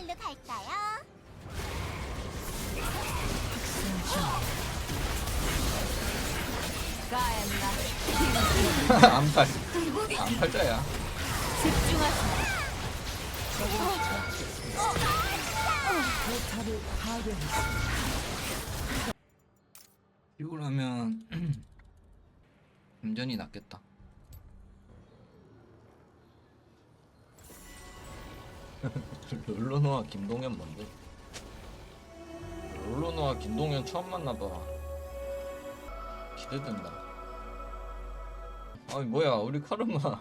발로 갈까요? 포탑을 파괴했습니다. 이걸 하면 운전이 낫겠다 롤로노와 김동현 뭔데? 롤로노와 김동현 처음 만나봐 기대된다 아니 뭐야 우리 카르마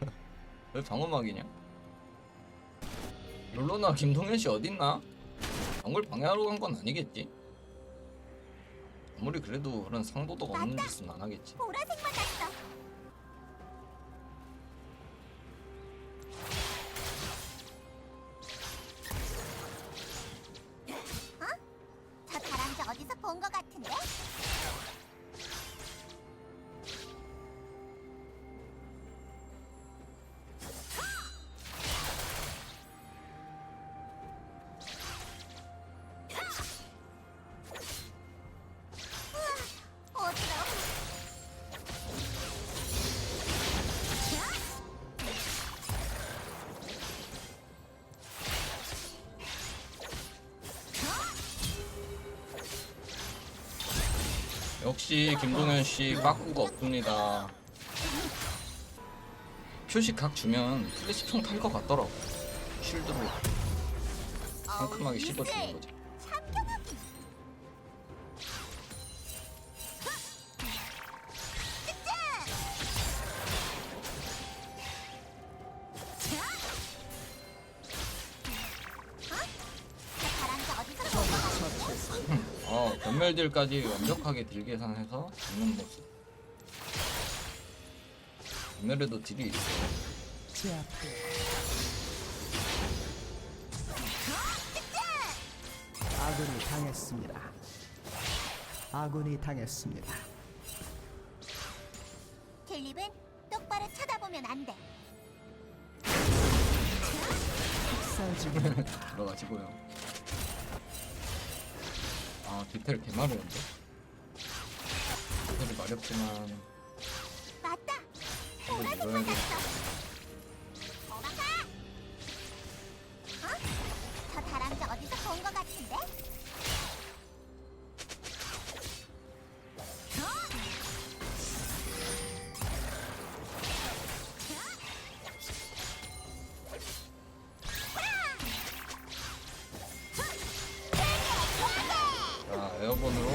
왜 방어막이냐? 롤로노와 김동현 씨 어딨나? 방울 방해하러 간 건 아니겠지? 아무리 그래도 그런 상도덕 없는 짓은 안 하겠지. 보라색 맞았 역시 김동현 씨 빠꾸가 없습니다. 표식 각 주면 플래시 평탈 것 같더라고. 쉴드로 상큼하게 씹어주는. 거지. 어, 변멸딜까지 완벽하게 딜 계산해서 잡는 모습. 변멸에도 딜이 있어. 아군이 당했습니다. 아군이 당했습니다. 킬립은 똑바로 쳐다보면 안 돼. 들어가지고요. 아, 디테일 개마르는데? 디테일이 마렵지만 맞다. 이거 보라색 이거야 돼. 맞았어. 돌아가. 어? 저 다람쥐 어디서 본 것 같은데? 에어본으로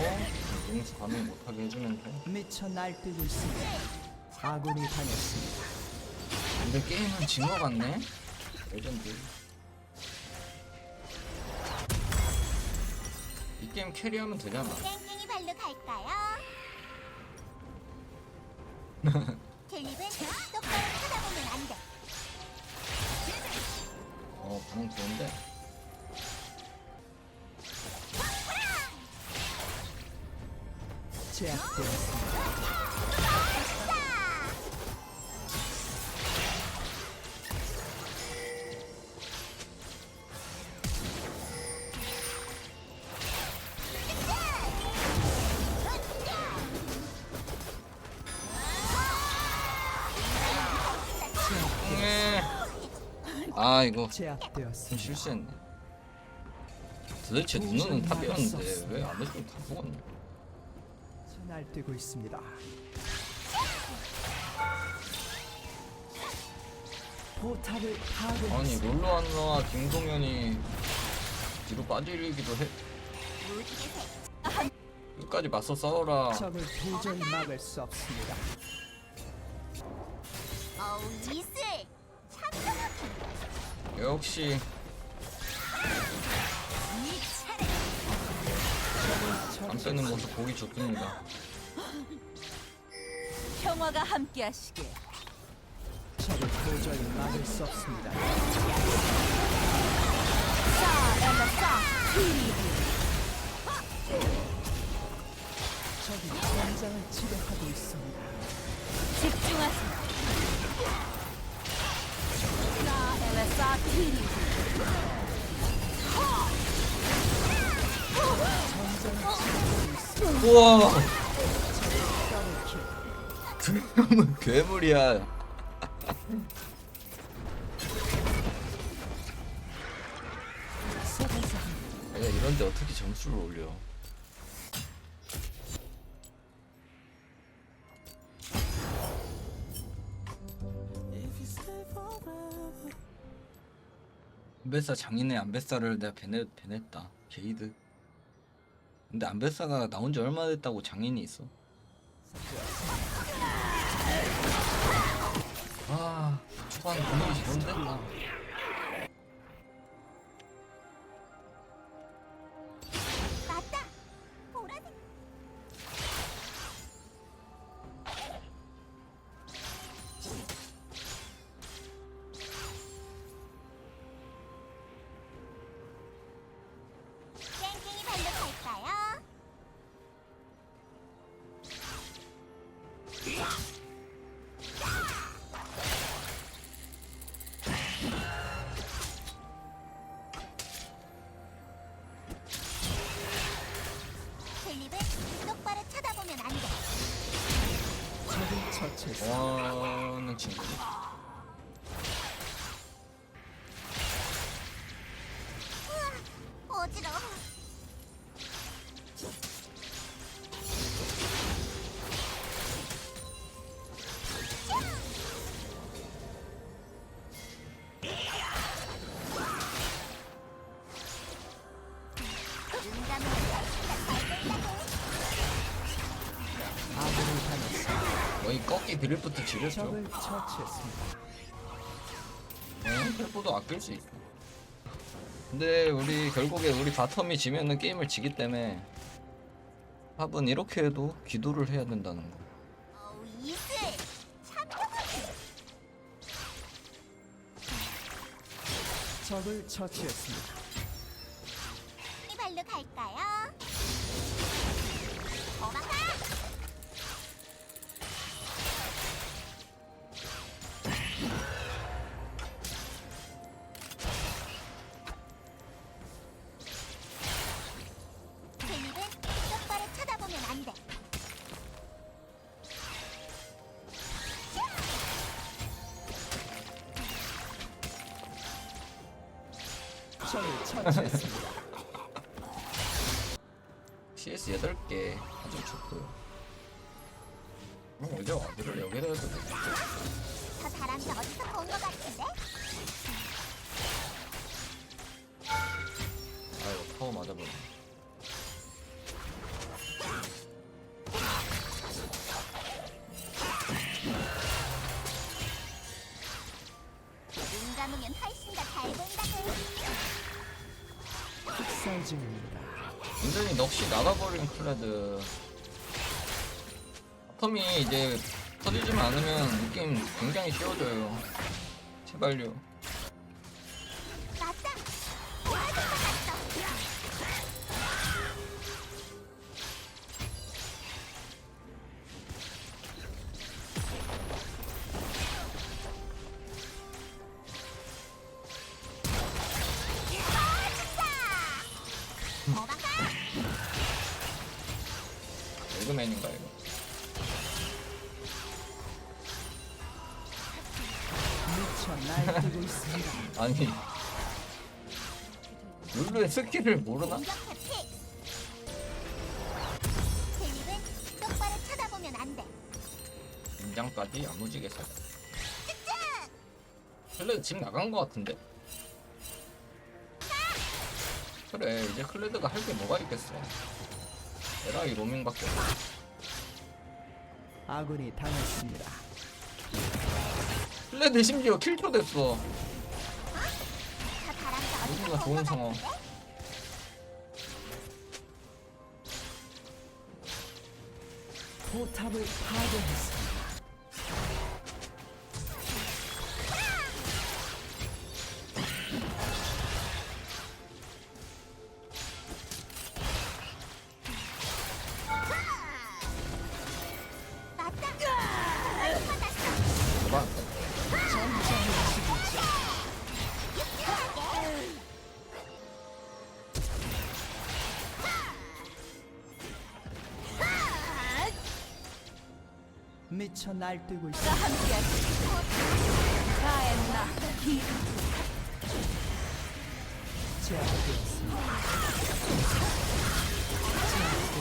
용수 감행 못하게 해주면 돼. 미쳐 날뛰고 있습니다. 아군이 당했습니다. 근데 게임은 진 거 같네? 레전드. 이 게임 캐리하면 되잖아. 땡땡이 발로 갈까요? 킬립은 똑바로 쳐다보면 안 돼. 어, 반응 좋은데? 제압되었습니다. 네. 아, 이거 좀 제압되었습니다. 실수했네. 도대체 누누는 탑이었는데 왜 아래쪽 다 죽었냐? 저 날뛰고 있습니다. 포탑을 아니 파괴했습니다. 롤로안나와 김동현이 뒤로 빠지기도 해. 끝까지 맞서 싸워라. 적을 도저히 막을 수 없습니다. 어우 이슬. 참견하기. 역시 안 빼는 모습 보기 좋습니다. 평화가 함께하시길. 적을 도저히 막을 수 없습니다. 적이 전장을 지배하고 있습니다. 집중하세요. 사 엘레사 티리. 우와. 괴물 괴물이야. 내가 이런데 어떻게 점수를 올려? 안베사 장인의 안베사를 내가 배냈, 배냈다. 게이드 근데 안베사가 나온 지 얼마 됐다고 장인이 있어 아 초반 좋은데? 맞 드리프트 지렸죠 적을 처치했습니다. 네, 텔포도 아낄 수 있어 근데 우리 결국에 우리 바텀이 지면은 게임을 지기 때문에 탑은 이렇게 해도 기도를 해야 된다는 거 어우, 이슬. 참교하네. 적을 처치했습니다. 이 발로 갈까요? 적을 처치했습니다. CS 8개 아주 좋고요 어, 이제 와드를 여기다 해도 돼 넋이 나가버린 클레드. 바텀이 이제 터지지만 않으면 이 게임 굉장히 쉬워져요. 제발요 에그맨인가 이거 미쳐 날뛰고 있습니다. 아니 룰루의 스킬을 모르나? 공격 택 힐립은 똑바로 쳐다보면 안 돼. 인장까지 야무지게 살 클레드 집 나간 거 같은데? 그래 이제 클레드가 할 게 뭐가 있겠어 에라이 로밍밖에 없어 아군이 당했습니다. 클레드 심지어 킬초 됐어 본 좋은 것 상황. 포탑을 파괴했습니다. 미쳐 날뛰고 있어. 제압되었습니다.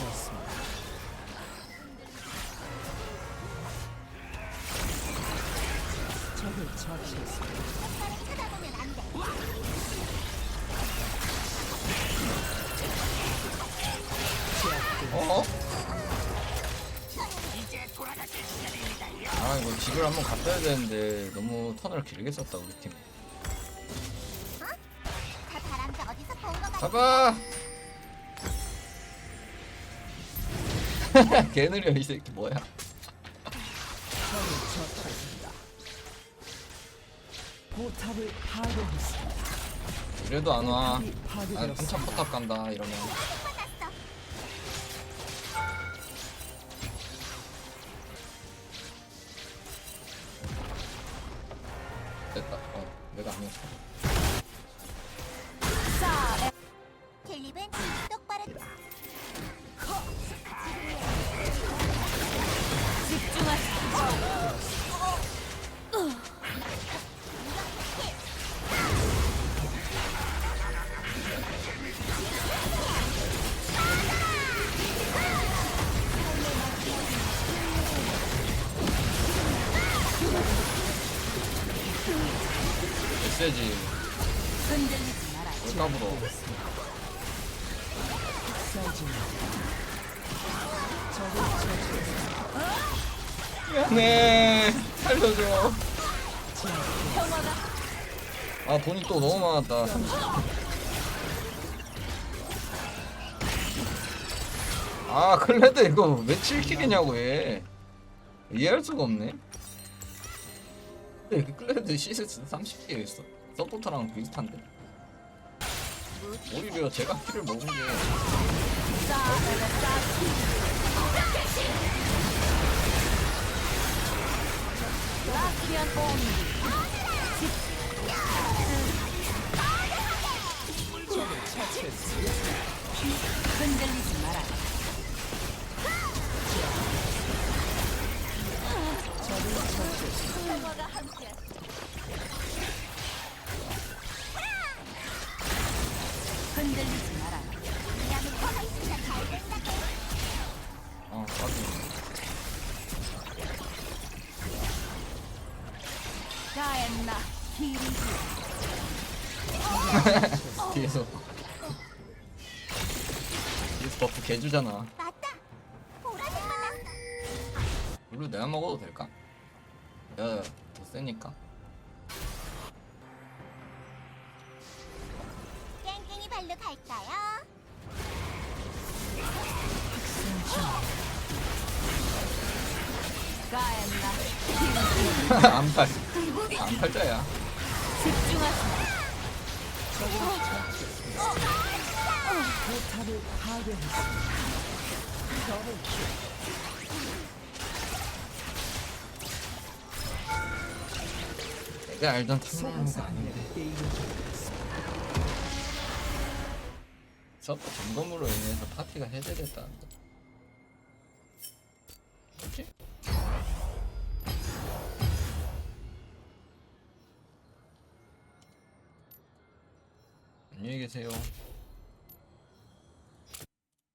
제압되었습니다. 적을 처치했습니다. 쳐다보면 안 돼. 어? 아 이거 집을 한번 갔다 야 되는데 너무 턴을 길게 썼다 우리 팀? 잡아 개 느려 이 새끼 뭐야. 포탑을 파괴했습니다. 이래도 안와 아. 한참 포탑 간다 이러면 적을 처치했습니다. 미안해 살려줘 아 돈이 또 너무 많았다 30. 아 클레드 이거 왜 7킬이냐고 얘 이해할 수가 없네 근데 그 클레드 시스 30킬 있어. 서포터랑 비슷한데. 오히려 제가 킬을 먹은 게싸 라키안 온 흔들리지 마라. 아, 빠지. 가엔나 기리지 뒤에서. 뒤에서 버프 개주잖아. 맞다. 보라색 만났어. 블루 내가 먹어도 될까? 내가 더 세니까. 발로 갈까요? 안팔. 안팔자야. 내가 알던 탐나무가 한 아닌데. 서버 점검으로 인해서 파티가 해제됐다는데. 뭐지? 안녕히 계세요.